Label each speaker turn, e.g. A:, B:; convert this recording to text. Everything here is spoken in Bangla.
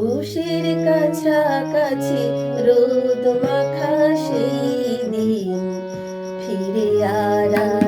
A: পুরুষের কাছাকাছি রোদ মাখা সেই দিন। ফিরে আরা